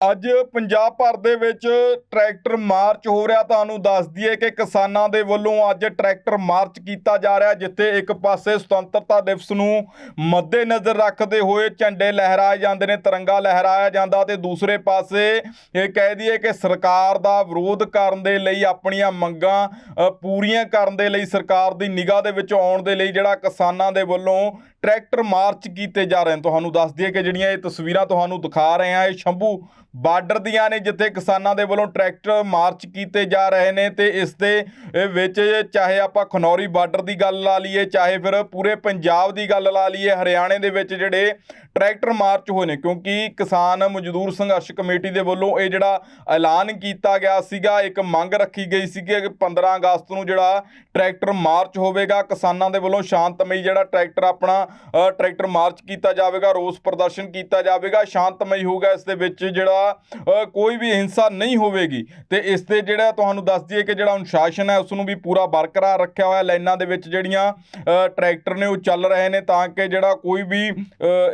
ਅੱਜ ਪੰਜਾਬ ਭਰ ਦੇ ਵਿੱਚ ਟਰੈਕਟਰ ਮਾਰਚ ਹੋ ਰਿਹਾ। ਤੁਹਾਨੂੰ ਦੱਸ ਦਈਏ ਕਿ ਕਿਸਾਨਾਂ ਦੇ ਵੱਲੋਂ ਅੱਜ ਟਰੈਕਟਰ ਮਾਰਚ ਕੀਤਾ ਜਾ ਰਿਹਾ, ਜਿੱਥੇ ਇੱਕ ਪਾਸੇ ਸੁਤੰਤਰਤਾ ਦਿਵਸ ਨੂੰ ਮੱਦੇਨਜ਼ਰ ਰੱਖਦੇ ਹੋਏ ਝੰਡੇ ਲਹਿਰਾਏ ਜਾਂਦੇ ਨੇ, ਤਿਰੰਗਾ ਲਹਿਰਾਇਆ ਜਾਂਦਾ ਤੇ ਦੂਸਰੇ ਪਾਸੇ ਇਹ ਕਹਿ ਦਈਏ ਕਿ ਸਰਕਾਰ ਦਾ ਵਿਰੋਧ ਕਰਨ ਦੇ ਲਈ ਆਪਣੀਆਂ ਮੰਗਾਂ ਪੂਰੀਆਂ ਕਰਨ ਦੇ ਲਈ ਸਰਕਾਰ ਦੀ ਨਿਗਾਹ ਦੇ ਵਿੱਚ ਆਉਣ ਦੇ ਲਈ ਜਿਹੜਾ ਕਿਸਾਨਾਂ ਦੇ ਵੱਲੋਂ ਟਰੈਕਟਰ ਮਾਰਚ ਕੀਤੇ ਜਾ ਰਹੇ ਨੇ। ਤੁਹਾਨੂੰ ਦੱਸ ਦਈਏ ਕਿ ਜਿਹੜੀਆਂ ਇਹ ਤਸਵੀਰਾਂ ਤੁਹਾਨੂੰ ਦਿਖਾ ਰਹੇ ਹਾਂ, ਇਹ ਸ਼ੰਭੂ ਬਾਰਡਰ ਦੀਆਂ ਨੇ, ਜਿੱਥੇ ਕਿਸਾਨਾਂ ਦੇ ਵੱਲੋਂ ਟਰੈਕਟਰ ਮਾਰਚ ਕੀਤੇ ਜਾ ਰਹੇ ਨੇ ਤੇ ਇਸ ਦੇ ਵਿੱਚ ਚਾਹੇ ਆਪਾਂ ਖਨੌਰੀ ਬਾਰਡਰ ਦੀ ਗੱਲ ਲਾ ਲਈਏ, ਚਾਹੇ ਫਿਰ ਪੂਰੇ ਪੰਜਾਬ ਦੀ ਗੱਲ ਲਾ ਲਈਏ, ਹਰਿਆਣੇ ਦੇ ਵਿੱਚ ਜਿਹੜੇ ਟਰੈਕਟਰ ਮਾਰਚ ਹੋਏ ਨੇ, ਕਿਉਂਕਿ ਕਿਸਾਨ ਮਜ਼ਦੂਰ ਸੰਘਰਸ਼ ਕਮੇਟੀ ਦੇ ਵੱਲੋਂ ਇਹ ਜਿਹੜਾ ਐਲਾਨ ਕੀਤਾ ਗਿਆ ਸੀਗਾ, ਇੱਕ ਮੰਗ ਰੱਖੀ ਗਈ ਸੀ ਕਿ 15 ਅਗਸਤ ਨੂੰ ਜਿਹੜਾ ਟਰੈਕਟਰ ਮਾਰਚ ਹੋਵੇਗਾ, ਕਿਸਾਨਾਂ ਦੇ ਵੱਲੋਂ ਸ਼ਾਂਤਮਈ ਜਿਹੜਾ ਟਰੈਕਟਰ ਆਪਣਾ ਟਰੈਕਟਰ ਮਾਰਚ ਕੀਤਾ ਜਾਵੇਗਾ, ਰੋਸ ਪ੍ਰਦਰਸ਼ਨ ਕੀਤਾ ਜਾਵੇਗਾ, ਸ਼ਾਂਤਮਈ ਹੋਊਗਾ, ਇਸ ਦੇ ਵਿੱਚ ਜਿਹੜਾ ਅ, ਕੋਈ ਵੀ ਹਿੰਸਾ ਨਹੀਂ ਹੋਵੇਗੀ। ਤੇ ਇਸ ਤੇ ਜਿਹੜਾ ਤੁਹਾਨੂੰ ਦੱਸ ਦਈਏ ਕਿ ਜਿਹੜਾ ਅਨੁਸ਼ਾਸਨ ਹੈ ਉਸ ਨੂੰ ਵੀ ਪੂਰਾ ਬਰਕਰਾਰ ਰੱਖਿਆ ਹੋਇਆ ਲਾਈਨਾਂ ਦੇ ਵਿੱਚ ਜਿਹੜੀਆਂ ਟਰੈਕਟਰ ਨੇ ਉਹ ਚੱਲ ਰਹੇ ਨੇ ਤਾਂ ਕਿ ਜਿਹੜਾ ਕੋਈ ਵੀ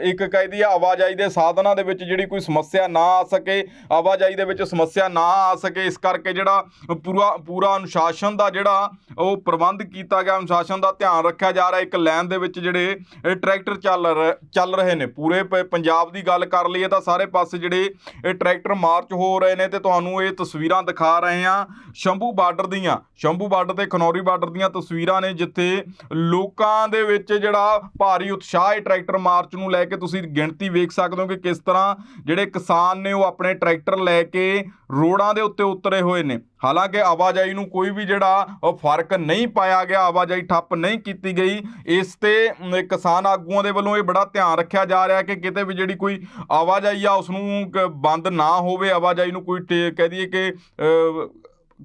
ਇੱਕ ਕਹਿੰਦੀ ਆ ਆਵਾਜਾਈ ਦੇ ਸਾਧਨਾਂ ਦੇ ਵਿੱਚ ਜਿਹੜੀ ਕੋਈ ਸਮੱਸਿਆ ਨਾ ਆ ਸਕੇ ਆਵਾਜਾਈ ਦੇ ਵਿੱਚ ਸਮੱਸਿਆ ਨਾ ਆ ਸਕੇ ਇਸ ਕਰਕੇ ਜਿਹੜਾ ਪੂਰਾ ਪੂਰਾ ਅਨੁਸ਼ਾਸਨ ਦਾ ਜਿਹੜਾ ਉਹ ਪ੍ਰਬੰਧ ਕੀਤਾ ਗਿਆ ਅਨੁਸ਼ਾਸਨ ਦਾ ਧਿਆਨ ਰੱਖਿਆ ਜਾ ਰਿਹਾ ਇੱਕ ਲਾਈਨ ਦੇ ਵਿੱਚ ਜਿਹੜੇ ਇਹ ਟਰੈਕਟਰ ਚੱਲ ਰਹੇ ਚੱਲ ਰਹੇ ਨੇ। ਪੂਰੇ ਪ- ਪੰਜਾਬ ਦੀ ਗੱਲ ਕਰ ਲਈਏ ਤਾਂ ਸਾਰੇ ਪਾਸੇ ਜਿਹੜੇ ਟਰੈਕਟਰ ਮਾਰਚ ਹੋ ਰਹੇ ਨੇ ਤੇ ਤੁਹਾਨੂੰ ਇਹ ਤਸਵੀਰਾਂ ਦਿਖਾ ਰਹੇ ਹਾਂ ਸ਼ੰਭੂ ਬਾਰਡਰ ਦੀਆਂ। ਸ਼ੰਭੂ ਬਾਰਡਰ ਤੇ ਖਨੌਰੀ ਬਾਰਡਰ ਦੀਆਂ ਤਸਵੀਰਾਂ ਨੇ ਜਿੱਥੇ ਲੋਕਾਂ ਦੇ ਵਿੱਚ ਜਿਹੜਾ ਭਾਰੀ ਉਤਸ਼ਾਹ ਹੈ ਟਰੈਕਟਰ ਮਾਰਚ ਨੂੰ ਲੈ ਕੇ ਤੁਸੀਂ ਗਿਣਤੀ ਵੇਖ ਸਕਦੇ ਹੋ ਕਿ ਕਿਸ ਤਰ੍ਹਾਂ ਜਿਹੜੇ ਕਿਸਾਨ ਨੇ ਉਹ ਆਪਣੇ ਟਰੈਕਟਰ ਲੈ ਕੇ ਰੋਡਾਂ ਦੇ ਉੱਤੇ ਉਤਰੇ ਹੋਏ ਨੇ। ਹਾਲਾਂਕਿ ਆਵਾਜਾਈ ਨੂੰ ਕੋਈ ਵੀ ਜਿਹੜਾ ਉਹ ਫ਼ਰਕ ਨਹੀਂ ਪਾਇਆ ਗਿਆ, ਆਵਾਜਾਈ ਠੱਪ ਨਹੀਂ ਕੀਤੀ ਗਈ। ਇਸ ਤੇ ਕਿਸਾਨ ਆਗੂਆਂ ਦੇ ਵੱਲੋਂ ਇਹ ਬੜਾ ਧਿਆਨ ਰੱਖਿਆ ਜਾ ਰਿਹਾ ਕਿ ਕਿਤੇ ਵੀ ਜਿਹੜੀ ਕੋਈ ਆਵਾਜਾਈ ਆ ਉਸ ਨੂੰ ਬੰਦ ਨਾ ਹੋਵੇ। ਆਵਾਜਾਈ ਨੂੰ ਕੋਈ ਟੇ- ਕਹਿ ਦਈਏ ਕਿ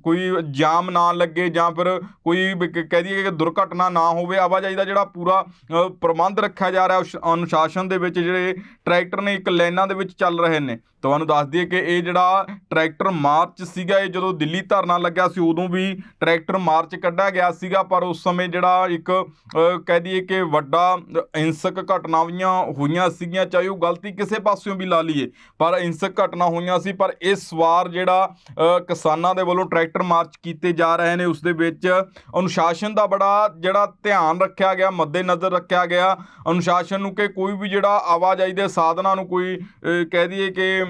ਕੋਈ ਜਾਮ ਨਾ ਲੱਗੇ ਜਾਂ ਫਿਰ ਕੋਈ ਕਹਿ ਦਈਏ ਕਿ ਦੁਰਘਟਨਾ ਨਾ ਹੋਵੇ ਆਵਾਜਾਈ ਦਾ ਜਿਹੜਾ ਪੂਰਾ ਪ੍ਰਬੰਧ ਰੱਖਿਆ ਜਾ ਰਿਹਾ ਅਨੁਸ਼ਾਸਨ ਦੇ ਵਿੱਚ ਜਿਹੜੇ ਟਰੈਕਟਰ ਨੇ ਇੱਕ ਲਾਈਨਾਂ ਦੇ ਵਿੱਚ ਚੱਲ ਰਹੇ ਨੇ। ਤੁਹਾਨੂੰ ਦੱਸ ਦਈਏ ਕਿ ਇਹ ਜਿਹੜਾ ਟਰੈਕਟਰ ਮਾਰਚ ਸੀਗਾ ਇਹ ਜਦੋਂ ਦਿੱਲੀ ਧਰਨਾ ਲੱਗਿਆ ਸੀ ਉਦੋਂ ਵੀ ਟਰੈਕਟਰ ਮਾਰਚ ਕੱਢਿਆ ਗਿਆ ਸੀਗਾ ਪਰ ਉਸ ਸਮੇਂ ਜਿਹੜਾ ਇੱਕ ਕਹਿ ਦਈਏ ਕਿ ਵੱਡਾ ਅ, ਹਿੰਸਕ ਘਟਨਾਵਾਂ ਹੋਈਆਂ ਸੀਗੀਆਂ ਚਾਹੇ ਉਹ ਗਲਤੀ ਕਿਸੇ ਪਾਸਿਓਂ ਵੀ ਲਾ ਲਈਏ ਪਰ ਹਿੰਸਕ ਘਟਨਾ ਹੋਈਆਂ ਸੀ ਪਰ ਇਸ ਵਾਰ ਜਿਹੜਾ ਕਿਸਾਨਾਂ ਦੇ ਵੱਲੋਂ ਟਰੈਕਟਰ ਮਾਰਚ ਕੀਤੇ ਜਾ ਰਹੇ ਨੇ, ਉਸ ਦੇ ਵਿੱਚ ਅਨੁਸ਼ਾਸਨ ਦਾ ਬੜਾ ਜਿਹੜਾ ਧਿਆਨ ਰੱਖਿਆ ਗਿਆ, ਮੱਦੇਨਜ਼ਰ ਰੱਖਿਆ ਗਿਆ। ਅਨੁਸ਼ਾਸਨ ਨੂੰ ਕਿ ਕੋਈ ਵੀ ਜਿਹੜਾ ਆਵਾਜਾਈ ਦੇ ਸਾਧਨਾਂ ਨੂੰ ਕੋਈ ਕਹਿ ਦਈਏ ਕਿ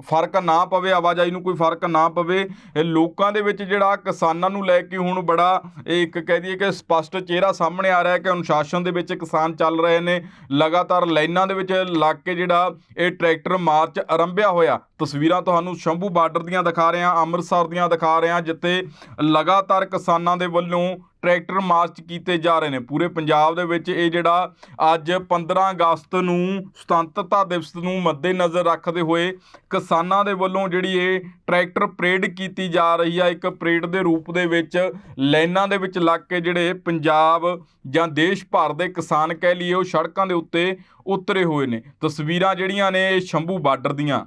ਫ਼ਰਕ ਨਾ ਪਵੇ, ਆਵਾਜਾਈ ਨੂੰ ਕੋਈ ਫ਼ਰਕ ਨਾ ਪਵੇ। ਇਹ ਲੋਕਾਂ ਦੇ ਵਿੱਚ ਜਿਹੜਾ ਕਿਸਾਨਾਂ ਨੂੰ ਲੈ ਕੇ ਹੁਣ ਬੜਾ ਇਹ ਇੱਕ ਕਹਿ ਦਈਏ ਕਿ ਸਪਸ਼ਟ ਚਿਹਰਾ ਸਾਹਮਣੇ ਆ ਰਿਹਾ ਹੈ ਕਿ ਅਨੁਸ਼ਾਸਨ ਦੇ ਵਿੱਚ ਕਿਸਾਨ ਚੱਲ ਰਹੇ ਨੇ। ਲਗਾਤਾਰ ਲਾਈਨਾਂ ਦੇ ਵਿੱਚ ਲੱਗ ਕੇ ਜਿਹੜਾ ਇਹ ਟਰੈਕਟਰ ਮਾਰਚ ਆਰੰਭਿਆ ਹੋਇਆ। ਤਸਵੀਰਾਂ ਤੁਹਾਨੂੰ ਸ਼ੰਭੂ ਬਾਰਡਰ ਦੀਆਂ ਦਿਖਾ ਰਹੇ ਹਾਂ ਅੰਮ੍ਰਿਤਸਰ ਦੀਆਂ ਦਿਖਾ ਰਹੇ ਹਾਂ ਜਿੱਥੇ ਲਗਾਤਾਰ ਕਿਸਾਨਾਂ ਦੇ ਵੱਲੋਂ ਟਰੈਕਟਰ ਮਾਰਚ ਕੀਤੇ ਜਾ ਰਹੇ ਨੇ। ਪੂਰੇ ਪੰਜਾਬ ਦੇ ਵਿੱਚ ਇਹ ਜਿਹੜਾ ਅੱਜ 15 ਅਗਸਤ ਨੂੰ ਸੁਤੰਤਰਤਾ ਦਿਵਸ ਨੂੰ ਮੱਦੇਨਜ਼ਰ ਰੱਖਦੇ ਹੋਏ ਕਿਸਾਨਾਂ ਦੇ ਵੱਲੋਂ ਜਿਹੜੀ ਇਹ ਟਰੈਕਟਰ ਪਰੇਡ ਕੀਤੀ ਜਾ ਰਹੀ ਆ। ਇੱਕ ਪਰੇਡ ਦੇ ਰੂਪ ਦੇ ਵਿੱਚ ਲਾਈਨਾਂ ਦੇ ਵਿੱਚ ਲੱਗ ਕੇ ਜਿਹੜੇ ਪੰਜਾਬ ਜਾਂ ਦੇਸ਼ ਭਰ ਦੇ ਕਿਸਾਨ ਕਹਿ ਲਈਏ ਉਹ ਸੜਕਾਂ ਦੇ ਉੱਤੇ ਉਤਰੇ ਹੋਏ ਨੇ। ਤਸਵੀਰਾਂ ਜਿਹੜੀਆਂ ਨੇ ਇਹ ਸ਼ੰਭੂ ਬਾਰਡਰ ਦੀਆਂ।